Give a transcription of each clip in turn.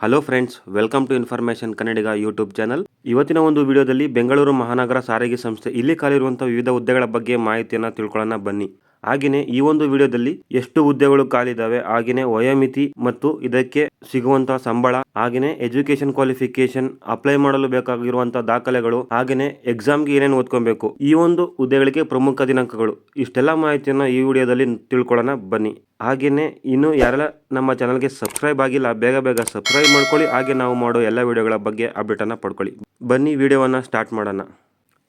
Hello friends welcome to information Kannadiga YouTube channel ಇವತ್ತಿನ ಒಂದು ವಿಡಿಯೋದಲ್ಲಿ ಬೆಂಗಳೂರು ಮಹಾನಗರ ಸಾರಿಗೆ ಸಂಸ್ಥೆ ಇಲ್ಲಿ ಕಾಲಿರುವಂಥ ವಿವಿಧ ಹುದ್ದೆಗಳ ಬಗ್ಗೆ ಮಾಹಿತಿಯನ್ನು ತಿಳ್ಕೊಳ್ಳೋಣ ಬನ್ನಿ. ಹಾಗೆಯೇ ಈ ಒಂದು ವಿಡಿಯೋದಲ್ಲಿ ಎಷ್ಟು ಹುದ್ದೆಗಳು ಕಾಲಿದ್ದಾವೆ ಹಾಗೆಯೇ ವಯೋಮಿತಿ ಮತ್ತು ಇದಕ್ಕೆ ಸಿಗುವಂತಹ ಸಂಬಳ ಹಾಗೆಯೇ ಎಜುಕೇಶನ್ ಕ್ವಾಲಿಫಿಕೇಶನ್ ಅಪ್ಲೈ ಮಾಡಲು ಬೇಕಾಗಿರುವಂತಹ ದಾಖಲೆಗಳು ಹಾಗೆಯೇ ಎಕ್ಸಾಮ್ಗೆ ಏನೇನು ಓದ್ಕೊಬೇಕು. ಈ ಒಂದು ಹುದ್ದೆಗಳಿಗೆ ಪ್ರಮುಖ ದಿನಾಂಕಗಳು. ಇಷ್ಟೆಲ್ಲ ಮಾಹಿತಿಯನ್ನು ಈ ವಿಡಿಯೋದಲ್ಲಿ ತಿಳ್ಕೊಳ್ಳೋಣ, ಬನ್ನಿ. ಹಾಗೆಯೇ ಇನ್ನು ಯಾರೆಲ್ಲ ನಮ್ಮ ಚಾನಲ್ಗೆ ಸಬ್ಸ್ಕ್ರೈಬ್ ಆಗಿಲ್ಲ, ಬೇಗ ಬೇಗ ಸಬ್ಸ್ಕ್ರೈಬ್ ಮಾಡ್ಕೊಳ್ಳಿ. ಹಾಗೆ ನಾವು ಮಾಡೋ ಎಲ್ಲ ವಿಡಿಯೋಗಳ ಬಗ್ಗೆ ಅಪ್ಡೇಟನ್ನು ಪಡ್ಕೊಳ್ಳಿ. ಬನ್ನಿ, ವಿಡಿಯೋವನ್ನು ಸ್ಟಾರ್ಟ್ ಮಾಡೋಣ.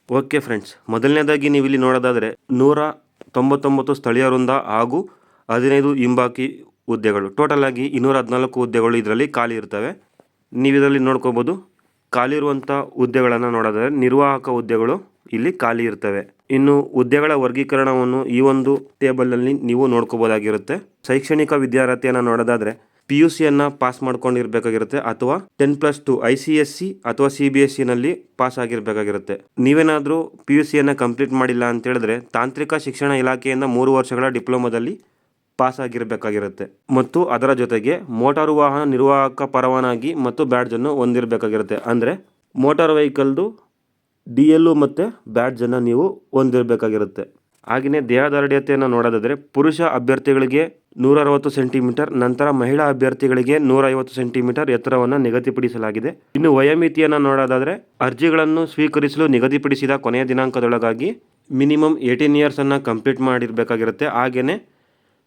ಓಕೆ ಫ್ರೆಂಡ್ಸ್, ಮೊದಲನೇದಾಗಿ ನೀವು ಇಲ್ಲಿ ನೋಡೋದಾದರೆ ನೂರ ತೊಂಬತ್ತೊಂಬತ್ತು ಸ್ಥಳೀಯ ವೃಂದ ಹಾಗೂ ಹದಿನೈದು ಹಿಂಬಾಕಿ ಹುದ್ದೆಗಳು. ಟೋಟಲ್ ಆಗಿ ಇನ್ನೂರ ಹದಿನಾಲ್ಕು ಹುದ್ದೆಗಳು ಇದರಲ್ಲಿ ಖಾಲಿ ಇರ್ತವೆ. ನೀವು ಇದರಲ್ಲಿ ನೋಡ್ಕೋಬೋದು. ಖಾಲಿ ಇರುವಂಥ ಹುದ್ದೆಗಳನ್ನು ನೋಡೋದಾದರೆ ನಿರ್ವಾಹಕ ಹುದ್ದೆಗಳು ಇಲ್ಲಿ ಖಾಲಿ ಇರ್ತವೆ. ಇನ್ನು ಹುದ್ದೆಗಳ ವರ್ಗೀಕರಣವನ್ನು ಈ ಒಂದು ಟೇಬಲ್ನಲ್ಲಿ ನೀವು ನೋಡ್ಕೋಬೋದಾಗಿರುತ್ತೆ. ಶೈಕ್ಷಣಿಕ ವಿದ್ಯಾರ್ಹತೆಯನ್ನು ನೋಡೋದಾದರೆ ಪಿ ಯು ಸಿಯನ್ನು ಪಾಸ್ ಮಾಡ್ಕೊಂಡಿರ್ಬೇಕಾಗಿರುತ್ತೆ ಅಥವಾ ten plus two I C S C ಅಥವಾ ಸಿ ಬಿ ಎಸ್ ಸಿನಲ್ಲಿ ಪಾಸ್ ಆಗಿರಬೇಕಾಗಿರುತ್ತೆ. ನೀವೇನಾದರೂ ಪಿ ಯು ಸಿಯನ್ನು ಕಂಪ್ಲೀಟ್ ಮಾಡಿಲ್ಲ ಅಂತ ಹೇಳಿದ್ರೆ ತಾಂತ್ರಿಕ ಶಿಕ್ಷಣ ಇಲಾಖೆಯಿಂದ ಮೂರು ವರ್ಷಗಳ ಡಿಪ್ಲೊಮಾದಲ್ಲಿ ಪಾಸ್ ಆಗಿರಬೇಕಾಗಿರುತ್ತೆ. ಮತ್ತು ಅದರ ಜೊತೆಗೆ ಮೋಟಾರು ವಾಹನ ನಿರ್ವಾಹಕ ಪರವಾನಗಿ ಮತ್ತು ಬ್ಯಾಡ್ಜನ್ನು ಹೊಂದಿರಬೇಕಾಗಿರುತ್ತೆ. ಅಂದರೆ ಮೋಟಾರ್ ವೆಹಿಕಲ್ದು ಡಿ ಎಲ್ಲು ಮತ್ತು ಬ್ಯಾಡ್ಜನ್ನು ನೀವು ಹೊಂದಿರಬೇಕಾಗಿರುತ್ತೆ. ಹಾಗೆಯೇ ದೇಹದಾರ್ಢ್ಯತೆಯನ್ನು ನೋಡೋದಾದರೆ ಪುರುಷ ಅಭ್ಯರ್ಥಿಗಳಿಗೆ ನೂರ ಅರವತ್ತು ಸೆಂಟಿಮೀಟರ್, ನಂತರ ಮಹಿಳಾ ಅಭ್ಯರ್ಥಿಗಳಿಗೆ ನೂರ ಐವತ್ತು ಸೆಂಟಿಮೀಟರ್ ಎತ್ತರವನ್ನು ನಿಗದಿಪಡಿಸಲಾಗಿದೆ. ಇನ್ನು ವಯೋಮಿತಿಯನ್ನು ನೋಡೋದಾದರೆ ಅರ್ಜಿಗಳನ್ನು ಸ್ವೀಕರಿಸಲು ನಿಗದಿಪಡಿಸಿದ ಕೊನೆಯ ದಿನಾಂಕದೊಳಗಾಗಿ ಮಿನಿಮಮ್ ಏಯ್ಟೀನ್ ಇಯರ್ಸನ್ನು ಕಂಪ್ಲೀಟ್ ಮಾಡಿರಬೇಕಾಗಿರುತ್ತೆ. ಹಾಗೆಯೇ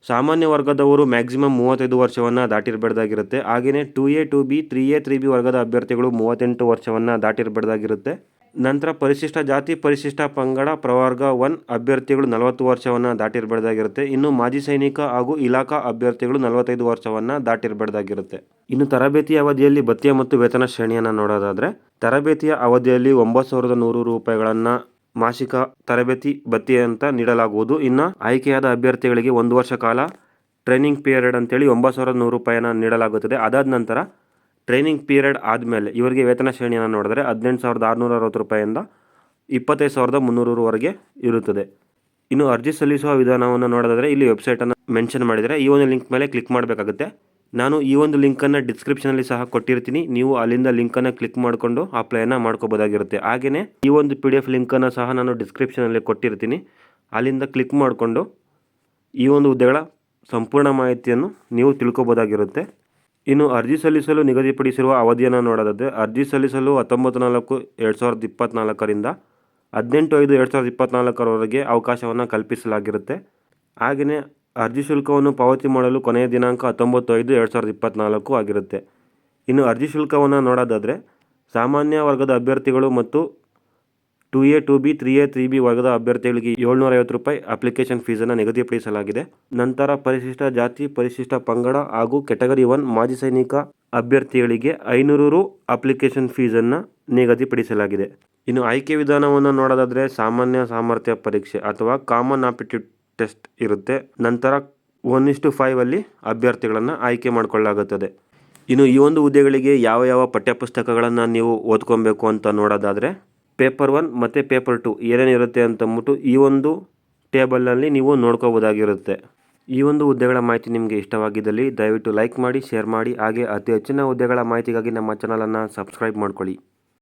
ಸಾಮಾನ್ಯ ವರ್ಗದವರು ಮ್ಯಾಕ್ಸಿಮಮ್ ಮೂವತ್ತೈದು ವರ್ಷವನ್ನು ದಾಟಿರಬಾರ್ದಾಗಿರುತ್ತೆ ಹಾಗೆಯೇ two A, two B, three A, three B ವರ್ಗದ ಅಭ್ಯರ್ಥಿಗಳು ಮೂವತ್ತೆಂಟು ವರ್ಷವನ್ನು ದಾಟಿರಬಾರ್ದಾಗಿರುತ್ತೆ ನಂತರ ಪರಿಶಿಷ್ಟ ಜಾತಿ, ಪರಿಶಿಷ್ಟ ಪಂಗಡ, ಪ್ರವರ್ಗ ಒನ್ ಅಭ್ಯರ್ಥಿಗಳು ನಲವತ್ತು ವರ್ಷವನ್ನು ದಾಟಿರಬಾರ್ದಾಗಿರುತ್ತೆ ಇನ್ನು ಮಾಜಿ ಸೈನಿಕ ಹಾಗೂ ಇಲಾಖಾ ಅಭ್ಯರ್ಥಿಗಳು ನಲವತ್ತೈದು ವರ್ಷವನ್ನು ದಾಟಿರಬಾರ್ದಾಗಿರುತ್ತೆ ಇನ್ನು ತರಬೇತಿ ಅವಧಿಯಲ್ಲಿ ಭತ್ಯೆ ಮತ್ತು ವೇತನ ಶ್ರೇಣಿಯನ್ನು ನೋಡೋದಾದರೆ, ತರಬೇತಿಯ ಅವಧಿಯಲ್ಲಿ ಒಂಬತ್ತು ಸಾವಿರದ ನೂರು ರೂಪಾಯಿಗಳನ್ನು ಮಾಸಿಕ ತರಬೇತಿ ಭತ್ಯೆ ಅಂತ ನೀಡಲಾಗುವುದು. ಇನ್ನು ಆಯ್ಕೆಯಾದ ಅಭ್ಯರ್ಥಿಗಳಿಗೆ ಒಂದು ವರ್ಷ ಕಾಲ ಟ್ರೈನಿಂಗ್ ಪೀರಿಯಡ್ ಅಂತೇಳಿ ಒಂಬತ್ತು ಸಾವಿರದ ನೂರು ರೂಪಾಯಿಯನ್ನು ನೀಡಲಾಗುತ್ತದೆ. ಅದಾದ ನಂತರ ಟ್ರೈನಿಂಗ್ ಪೀರಿಯಡ್ ಆದಮೇಲೆ ಇವರಿಗೆ ವೇತನ ಶ್ರೇಣಿಯನ್ನು ನೋಡಿದ್ರೆ ಹದಿನೆಂಟು ಸಾವಿರದ ಆರುನೂರ ಅರವತ್ತು ರೂಪಾಯಿಂದ ಇಪ್ಪತ್ತೈದು ಸಾವಿರದ ಮುನ್ನೂರವರೆಗೆ ಇರುತ್ತದೆ. ಇನ್ನು ಅರ್ಜಿ ಸಲ್ಲಿಸುವ ವಿಧಾನವನ್ನು ನೋಡೋದಾದರೆ ಇಲ್ಲಿ ವೆಬ್ಸೈಟನ್ನು ಮೆನ್ಷನ್ ಮಾಡಿದರೆ ಈ ಒಂದು ಲಿಂಕ್ ಮೇಲೆ ಕ್ಲಿಕ್ ಮಾಡಬೇಕಾಗುತ್ತೆ. ನಾನು ಈ ಒಂದು ಲಿಂಕನ್ನು ಡಿಸ್ಕ್ರಿಪ್ಷನಲ್ಲಿ ಸಹ ಕೊಟ್ಟಿರ್ತೀನಿ. ನೀವು ಅಲ್ಲಿಂದ ಲಿಂಕನ್ನು ಕ್ಲಿಕ್ ಮಾಡಿಕೊಂಡು ಅಪ್ಲೈನ ಮಾಡ್ಕೋಬೋದಾಗಿರುತ್ತೆ. ಹಾಗೆಯೇ ಈ ಒಂದು ಪಿ ಡಿ ಎಫ್ ಲಿಂಕನ್ನು ಸಹ ನಾನು ಡಿಸ್ಕ್ರಿಪ್ಷನಲ್ಲಿ ಕೊಟ್ಟಿರ್ತೀನಿ. ಅಲ್ಲಿಂದ ಕ್ಲಿಕ್ ಮಾಡಿಕೊಂಡು ಈ ಒಂದು ಹುದ್ದೆಗಳ ಸಂಪೂರ್ಣ ಮಾಹಿತಿಯನ್ನು ನೀವು ತಿಳ್ಕೊಬೋದಾಗಿರುತ್ತೆ. ಇನ್ನು ಅರ್ಜಿ ಸಲ್ಲಿಸಲು ನಿಗದಿಪಡಿಸಿರುವ ಅವಧಿಯನ್ನು ನೋಡೋದಾದರೆ ಅರ್ಜಿ ಸಲ್ಲಿಸಲು ಹತ್ತೊಂಬತ್ತು ನಾಲ್ಕು ಎರಡು ಸಾವಿರದ ಇಪ್ಪತ್ತ್ನಾಲ್ಕರಿಂದ ಹದಿನೆಂಟು ಐದು ಎರಡು ಸಾವಿರದ ಇಪ್ಪತ್ತ್ನಾಲ್ಕರವರೆಗೆ ಅವಕಾಶವನ್ನು ಕಲ್ಪಿಸಲಾಗಿರುತ್ತೆ. ಹಾಗೆಯೇ ಅರ್ಜಿ ಶುಲ್ಕವನ್ನು ಪಾವತಿ ಮಾಡಲು ಕೊನೆಯ ದಿನಾಂಕ ಹತ್ತೊಂಬತ್ತು ಐದು ಎರಡು ಸಾವಿರದ ಇಪ್ಪತ್ತ್ನಾಲ್ಕು ಆಗಿರುತ್ತೆ. ಇನ್ನು ಅರ್ಜಿ ಶುಲ್ಕವನ್ನು ನೋಡೋದಾದರೆ ಸಾಮಾನ್ಯ ವರ್ಗದ ಅಭ್ಯರ್ಥಿಗಳು ಮತ್ತು two A two B three A three B ವರ್ಗದ ಅಭ್ಯರ್ಥಿಗಳಿಗೆ ಏಳ್ನೂರ ಐವತ್ತು ರೂಪಾಯಿ ಅಪ್ಲಿಕೇಶನ್ ಫೀಸನ್ನು ನಿಗದಿಪಡಿಸಲಾಗಿದೆ. ನಂತರ ಪರಿಶಿಷ್ಟ ಜಾತಿ, ಪರಿಶಿಷ್ಟ ಪಂಗಡ ಹಾಗೂ ಕೆಟಗರಿ ಒನ್ ಮಾಜಿ ಸೈನಿಕ ಅಭ್ಯರ್ಥಿಗಳಿಗೆ ಐನೂರು ರು ಅಪ್ಲಿಕೇಶನ್ ಫೀಸನ್ನು ನಿಗದಿಪಡಿಸಲಾಗಿದೆ. ಇನ್ನು ಆಯ್ಕೆ ವಿಧಾನವನ್ನು ನೋಡೋದಾದರೆ ಸಾಮಾನ್ಯ ಸಾಮರ್ಥ್ಯ ಪರೀಕ್ಷೆ ಅಥವಾ ಕಾಮನ್ ಆಪ್ಟಿಟ್ಯೂಡ್ ಟೆಸ್ಟ್ ಇರುತ್ತೆ. ನಂತರ ಒನ್ ಇಷ್ಟು ಫೈವ್ ಅಲ್ಲಿ ಅಭ್ಯರ್ಥಿಗಳನ್ನು ಆಯ್ಕೆ ಮಾಡಿಕೊಳ್ಳಲಾಗುತ್ತದೆ. ಇನ್ನು ಈ ಒಂದು ಹುದ್ದೆಗಳಿಗೆ ಯಾವ ಯಾವ ಪಠ್ಯಪುಸ್ತಕಗಳನ್ನು ನೀವು ಓದ್ಕೊಬೇಕು ಅಂತ ನೋಡೋದಾದರೆ ಪೇಪರ್ ಒನ್ ಮತ್ತು ಪೇಪರ್ ಟು ಏನೇನಿರುತ್ತೆ ಅಂತಂದ್ಬಿಟ್ಟು ಈ ಒಂದು ಟೇಬಲ್ನಲ್ಲಿ ನೀವು ನೋಡ್ಕೋಬೋದಾಗಿರುತ್ತೆ. ಈ ಒಂದು ಹುದ್ದೆಗಳ ಮಾಹಿತಿ ನಿಮಗೆ ಇಷ್ಟವಾಗಿದ್ದಲ್ಲಿ ದಯವಿಟ್ಟು ಲೈಕ್ ಮಾಡಿ, ಶೇರ್ ಮಾಡಿ, ಹಾಗೆ ಅತಿ ಹೆಚ್ಚಿನ ಹುದ್ದೆಗಳ ಮಾಹಿತಿಗಾಗಿ ನಮ್ಮ ಚಾನಲನ್ನು ಸಬ್ಸ್ಕ್ರೈಬ್ ಮಾಡ್ಕೊಳ್ಳಿ.